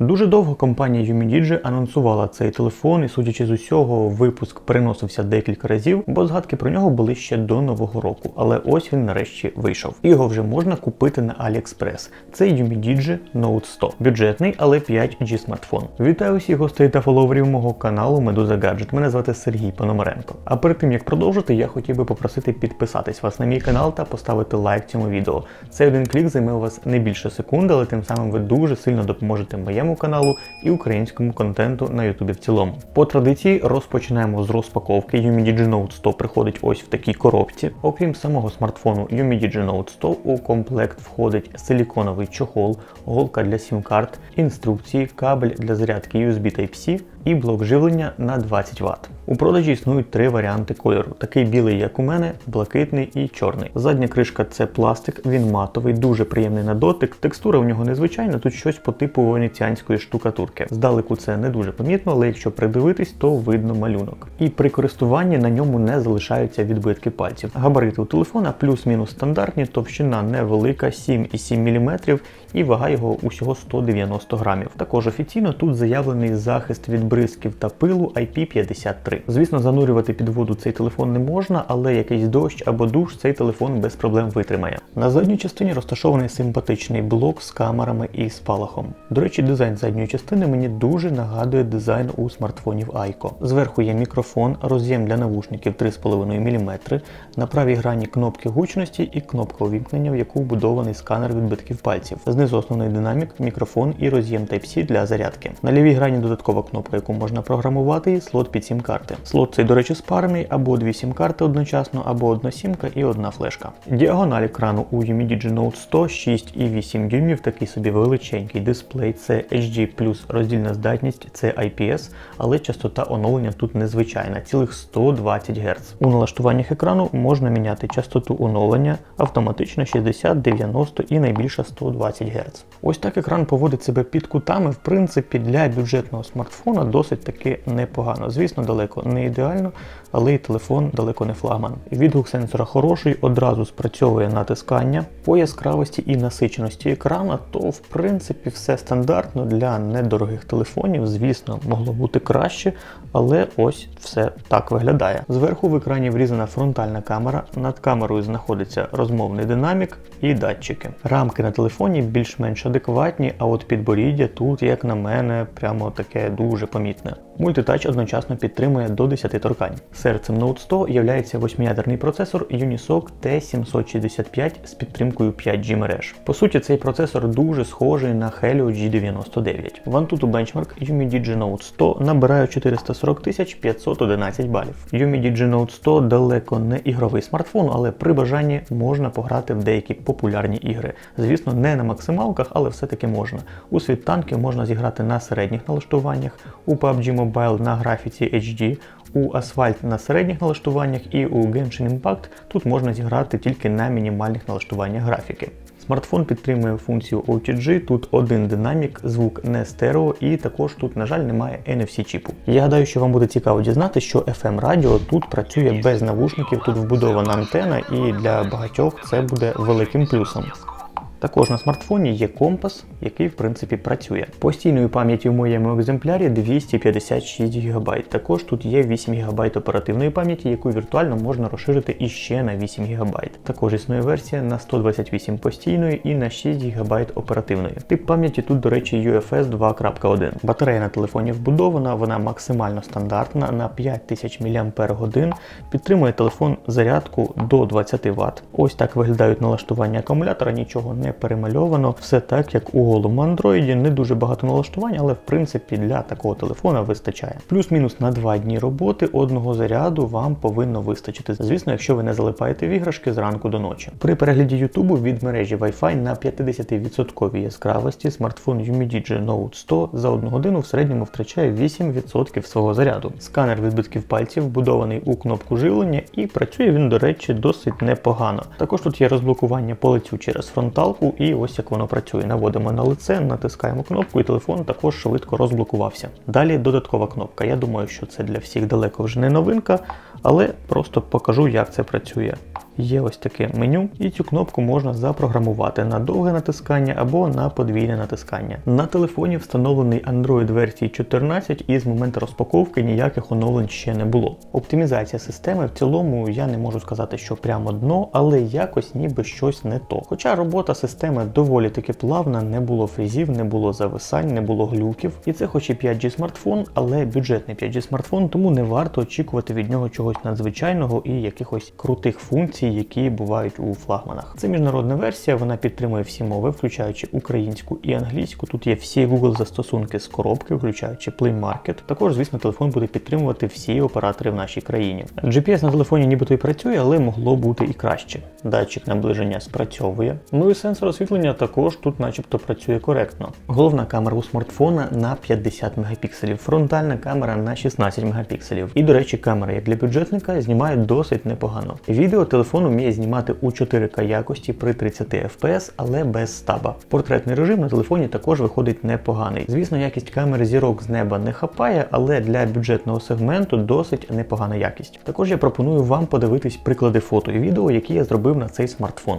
Дуже довго компанія UMIDIGI анонсувала цей телефон, і судячи з усього, випуск переносився декілька разів, бо згадки про нього були ще до нового року. Але ось він нарешті вийшов. Його вже можна купити на AliExpress. Це UMIDIGI Note 100. Бюджетний, але 5G смартфон. Вітаю всіх гостей та фоловерів мого каналу Медуза Гаджет. Мене звати Сергій Пономаренко. А перед тим як продовжити, я хотів би попросити підписатись вас на мій канал та поставити лайк цьому відео. Цей один клік займе у вас не більше секунди, але тим самим ви дуже сильно допоможете моєму каналу і українському контенту на Ютубі в цілому. По традиції розпочинаємо з розпаковки. UMIDIGI Note 100 приходить ось в такій коробці. Окрім самого смартфону UMIDIGI Note 100, у комплект входить силіконовий чохол, голка для сім-карт, інструкції, кабель для зарядки USB Type-C і блок живлення на 20 Вт. У продажі існують три варіанти кольору: такий білий, як у мене, блакитний і чорний. Задня кришка це пластик, він матовий, дуже приємний на дотик. Текстура в нього незвичайна, тут щось по типу венеціанської штукатурки. Здалеку це не дуже помітно, але якщо придивитись, то видно малюнок. І при користуванні на ньому не залишаються відбитки пальців. Габарити у телефона плюс-мінус стандартні, товщина невелика, 7,7 мм і вага його усього 190 грамів. Також офіційно тут заявлений захист від бризків та пилу IP53. Звісно, занурювати під воду цей телефон не можна, але якийсь дощ або душ цей телефон без проблем витримає. На задній частині розташований симпатичний блок з камерами і спалахом. До речі, дизайн задньої частини мені дуже нагадує дизайн у смартфонів Aiko. Зверху є мікрофон, роз'єм для навушників 3,5 мм, на правій грані кнопки гучності і кнопка увімкнення, в яку вбудований сканер відбитків пальців. Знизу основний динамік, мікрофон і роз'єм Type-C для зарядки. На лівій грані додаткова кнопка, яку можна програмувати, і слот під сім-карти. Слот цей, до речі, спарений або дві сім-карти одночасно, або одна сімка і одна флешка. Діагональ екрану у UMIDIGI Note 100 6,8 дюймів, такий собі величенький дисплей. Це HD+, роздільна здатність, це IPS, але частота оновлення тут незвичайна, цілих 120 Гц. У налаштуваннях екрану можна міняти частоту оновлення автоматично 60, 90 і найбільше 120 Гц. Ось так екран поводить себе під кутами, в принципі, для бюджетного смартфона досить таки непогано. Звісно, далеко не ідеально, але і телефон далеко не флагман. Відгук сенсора хороший, одразу спрацьовує натискання. По яскравості і насиченості екрана, то в принципі все стандартно для недорогих телефонів. Звісно, могло бути краще, але ось все так виглядає. Зверху в екрані врізана фронтальна камера, над камерою знаходиться розмовний динамік і датчики. Рамки на телефоні більш-менш адекватні, а от підборіддя тут, як на мене, прямо таке дуже помітне. Мультитач одночасно підтримує до 10 торкань. Серцем Note 100 є восьмиядерний процесор Unisoc T765 з підтримкою 5G мереж. По суті, цей процесор дуже схожий на Helio G99. В Antutu Benchmark UMIDIGI Note 100 набирає 440 511 балів. UMIDIGI Note 100 далеко не ігровий смартфон, але при бажанні можна пограти в деякі популярні ігри. Звісно, не на максималках, але все-таки можна. У світ танків можна зіграти на середніх налаштуваннях, у PUBG Mobile на графіці HD, у Asphalt на середніх налаштуваннях і у Genshin Impact тут можна зіграти тільки на мінімальних налаштуваннях графіки. Смартфон підтримує функцію OTG, тут один динамік, звук не стерео, і також тут, на жаль, немає NFC чіпу. Я гадаю, що вам буде цікаво дізнати, що FM радіо тут працює без навушників, тут вбудована антена, і для багатьох це буде великим плюсом. Також на смартфоні є компас, який в принципі працює. Постійною пам'яті в моєму екземплярі 256 ГБ. Також тут є 8 ГБ оперативної пам'яті, яку віртуально можна розширити іще на 8 ГБ. Також існує версія на 128 постійної і на 6 ГБ оперативної. Тип пам'яті тут, до речі, UFS 2.1. Батарея на телефоні вбудована, вона максимально стандартна на 5000 мАч. Підтримує телефон зарядку до 20 Вт. Ось так виглядають налаштування акумулятора, нічого не перемальовано. Все так, як у голому Android, не дуже багато налаштувань, але в принципі для такого телефона вистачає. Плюс-мінус на 2 дні роботи одного заряду вам повинно вистачити. Звісно, якщо ви не залипаєте в іграшки зранку до ночі. При перегляді Ютубу від мережі Wi-Fi на 50% яскравості смартфон UMIDIGI Note 100 за 1 годину в середньому втрачає 8% свого заряду. Сканер відбитків пальців вбудований у кнопку живлення і працює він, до речі, досить непогано. Також тут є розблокування по лицю через фронталку, і ось як воно працює. Наводимо на лице, натискаємо кнопку, і телефон також швидко розблокувався. Далі додаткова кнопка. Я думаю, що це для всіх далеко вже не новинка, але просто покажу, як це працює. Є ось таке меню, і цю кнопку можна запрограмувати на довге натискання або на подвійне натискання. На телефоні встановлений Android версії 14 і з моменту розпаковки ніяких оновлень ще не було. Оптимізація системи в цілому я не можу сказати, що прямо дно, але якось ніби щось не то. Хоча робота системи доволі таки плавна, не було фрізів, не було зависань, не було глюків. І це хоч і 5G смартфон, але бюджетний 5G смартфон, тому не варто очікувати від нього чогось надзвичайного і якихось крутих функцій, які бувають у флагманах. Це міжнародна версія, вона підтримує всі мови, включаючи українську і англійську. Тут є всі Google застосунки з коробки, включаючи Play Market. Також, звісно, телефон буде підтримувати всі оператори в нашій країні. GPS на телефоні нібито і працює, але могло бути і краще. Датчик наближення спрацьовує. Ну і сенсор освітлення також тут, начебто, працює коректно. Головна камера у смартфона на 50 мегапікселів, фронтальна камера на 16 мегапікселів. І, до речі, камера, як для бюджетника, знімає досить непогано. Відео телефон вміє знімати у 4К якості при 30 FPS, але без стаба. Портретний режим на телефоні також виходить непоганий. Звісно, якість камери зірок з неба не хапає, але для бюджетного сегменту досить непогана якість. Також я пропоную вам подивитись приклади фото і відео, які я зробив на цей смартфон.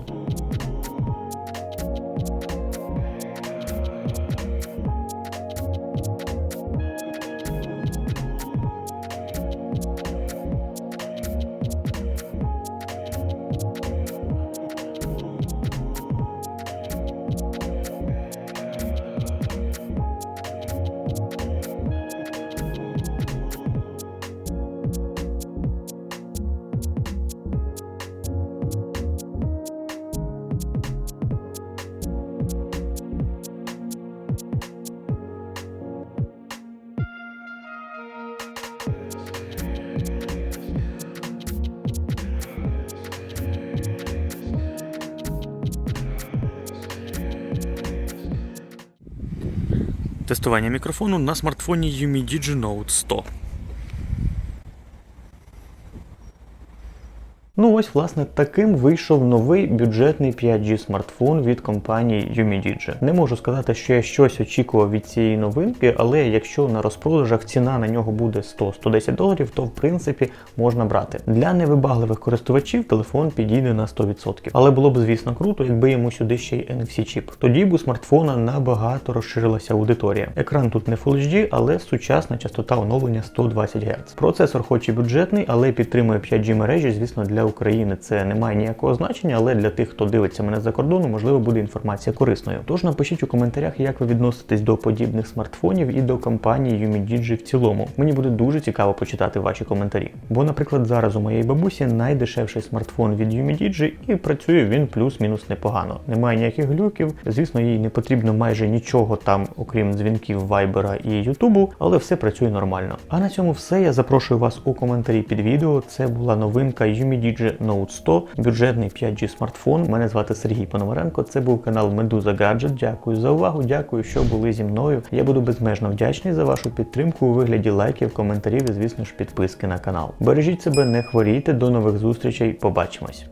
Тестування мікрофону на смартфоні Yumi Digi Note 100. Ну ось, власне, таким вийшов новий бюджетний 5G смартфон від компанії Yumidigi. Не можу сказати, що я щось очікував від цієї новинки, але якщо на розпродажах ціна на нього буде 100-110 доларів, то в принципі можна брати. Для невибагливих користувачів телефон підійде на 100%. Але було б, звісно, круто, якби йому сюди ще й NFC-чіп. Тоді б у смартфона набагато розширилася аудиторія. Екран тут не Full HD, але сучасна частота оновлення 120 Гц. Процесор, хоч і бюджетний, але підтримує 5G мережі, звісно, для України це не має ніякого значення, але для тих, хто дивиться мене за кордону, можливо, буде інформація корисною. Тож напишіть у коментарях, як ви відноситесь до подібних смартфонів і до компанії Yumidigi в цілому. Мені буде дуже цікаво почитати ваші коментарі. Бо, наприклад, зараз у моєї бабусі найдешевший смартфон від Yumidigi і працює він плюс-мінус непогано. Немає ніяких глюків. Звісно, їй не потрібно майже нічого там, окрім дзвінків Вайбера і Ютубу, але все працює нормально. А на цьому все. Я запрошую вас у коментарі під відео. Це була новинка Yumidigi Note 100, бюджетний 5G смартфон. Мене звати Сергій Пономаренко. Це був канал Медуза Гаджет. Дякую за увагу. Дякую, що були зі мною. Я буду безмежно вдячний за вашу підтримку у вигляді лайків, коментарів і, звісно ж, підписки на канал. Бережіть себе, не хворійте. До нових зустрічей. Побачимось.